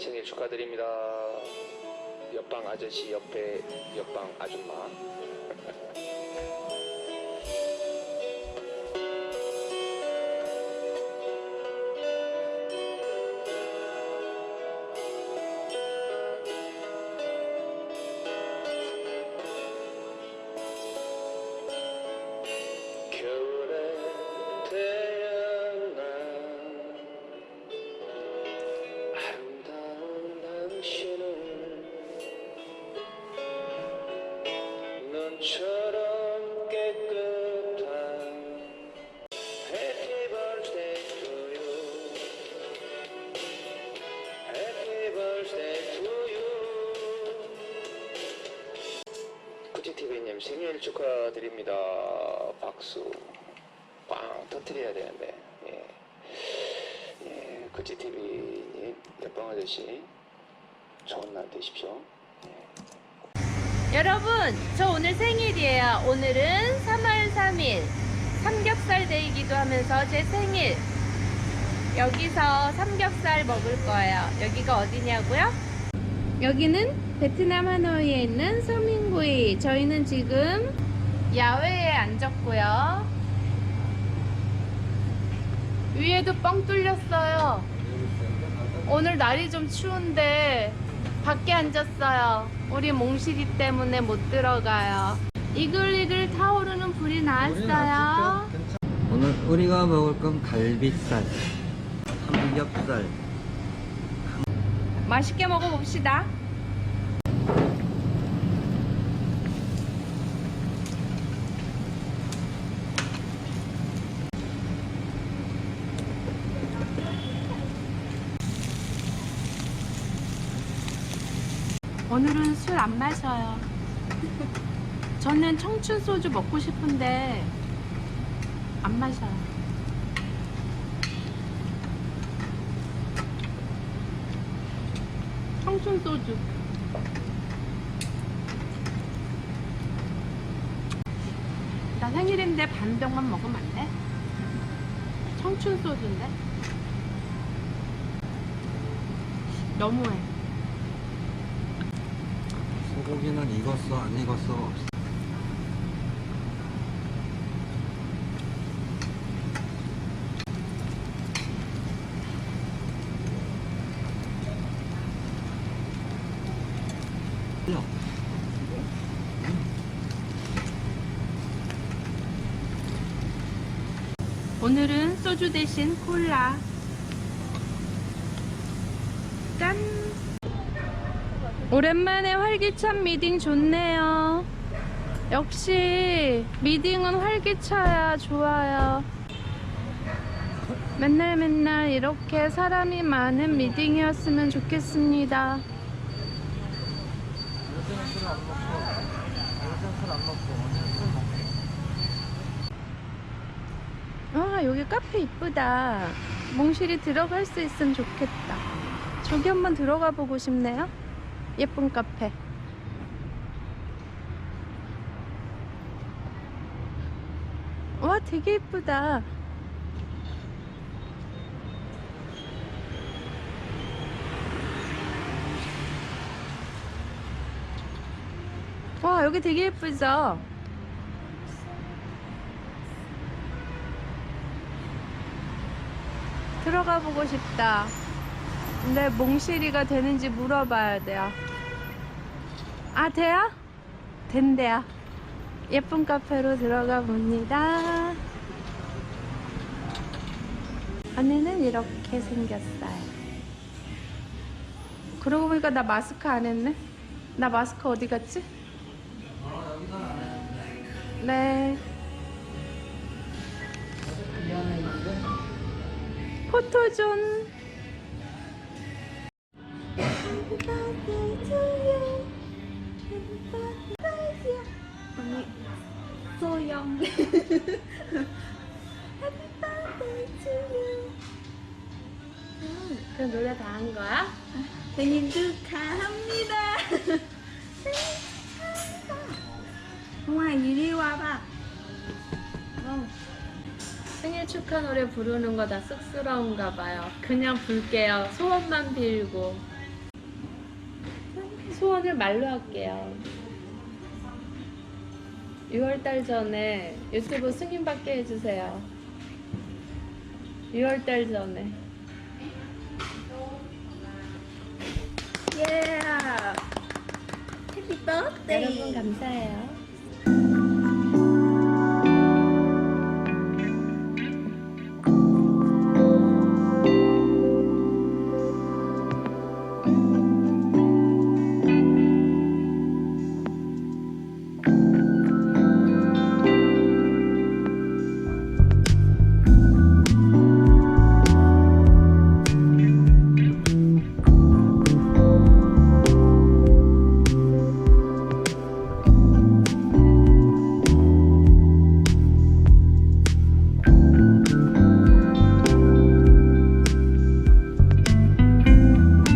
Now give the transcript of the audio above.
생일 축하드립니다. 옆방 아저씨 옆에 옆방 아줌마. 눈처럼 깨끗한 Happy birthday to you 구찌TV님 생일 축하드립니다. 박수 빵 터트려야 되는데. 예. 예, 구찌TV님 아저씨 좋은 날 되십시오 여러분, 저 오늘 생일이에요. 오늘은 3월 3일. 삼겹살 데이기도 하면서 제 생일. 여기서 삼겹살 먹을 거예요. 여기가 어디냐고요? 여기는 베트남 하노이에 있는 서민구이. 저희는 지금 야외에 앉았고요. 위에도 뻥 뚫렸어요. 오늘 날이 좀 추운데 밖에 앉았어요. 우리 몽실이 때문에 못 들어가요. 이글이글 타오르는 불이 나왔어요. 오늘 우리가 먹을 건 갈비살, 삼겹살. 맛있게 먹어봅시다. 오늘은 술 안 마셔요. 저는 청춘 소주 먹고 싶은데 안 마셔요. 청춘 소주. 나 생일인데 반 병만 먹으면 안 돼? 청춘 소주인데? 너무해. 소고기는 익었어, 안 익었어 오늘은 소주 대신 콜라. 짠! 오랜만에 활기찬 미팅 좋네요. 역시 미팅은 활기차야 좋아요. 맨날 맨날 이렇게 사람이 많은 미팅이었으면 좋겠습니다. 아, 여기 카페 이쁘다. 몽실이 들어갈 수 있으면 좋겠다. 저기 한번 들어가 보고 싶네요. 예쁜 카페. 와, 되게 이쁘다. 와, 여기 되게 예쁘죠? 들어가 보고 싶다. 근데 몽실이가 되는지 물어봐야 돼요. 아, 돼요? 된대요. 예쁜 카페로 들어가 봅니다. 안에는 이렇게 생겼어요. 그러고 보니까 나 마스크 안 했네? 나 마스크 어디 갔지? 네. 포토존. 언니 소영. 그 노래 다 한 거야? 생일 축하합니다. 홍아 이리 와봐. 어. 생일 축하 노래 부르는 거 다 쑥스러운가 봐요. 그냥 불게요. 소원만 빌고. 소원을 말로 할게요. 6월달 전에 유튜브 승인 받게 해주세요. 6월달 전에. Yeah. Happy birthday. 여러분 감사해요.